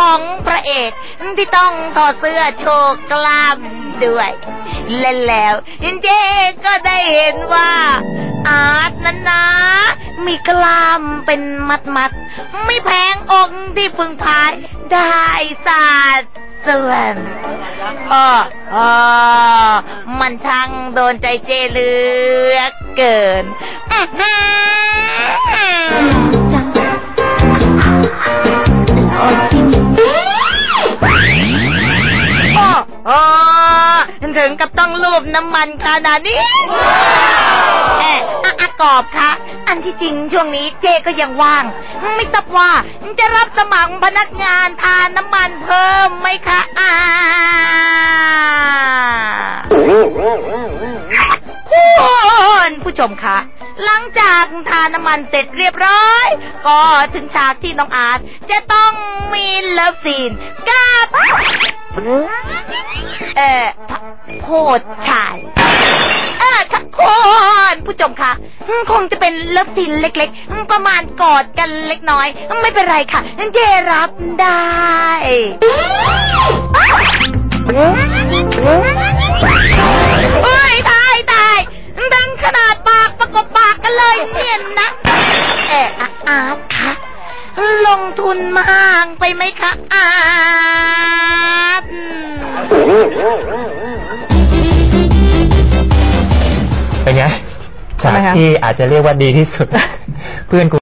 ของพระเอกที่ต้องถอดเสื้อโชว์กล้ามด้วยและแล้วเจ๊ก็ได้เห็นว่าอาร์ตนั้นนะมีกล้ามเป็นมัดมัดๆไม่แพงองค์ที่พึงพายได้สาดส่วนออเอมันช่างโดนใจเจเหลือเกินอ ถึงกับต้องรูปน้ำมันขนาดนี้เอ๊ะอะอะกอบคะอันที่จริงช่วงนี้เจก็ยังว่าง ไม่ทราบว่าจะรับสมัครพนักงานทานน้ำมันเพิ่มไหมคะอ่าคุณผู้ชมคะหลังจากทานน้ำมันเสร็จเรียบร้อย ก็ถึงฉากที่น้องอาร์ตจะต้องมีเลิฟซีนกับเอ่อ โพดชายเออทุกคนผู้ชมคะคงจะเป็นเลิฟซีนเล็ก ๆ ประมาณกอดกันเล็กน้อย ไม่เป็นไรค่ะเจรับได้เฮ้ยตายตายดังขนาดปากประกบปากกันเลยเนี่ยนะเอออะอาร์ตคะลงทุนมากไปไหมคะอาร์ต เป็นไงฉากทำไมคะที่อาจจะเรียกว่าดีที่สุด เพื่อนกู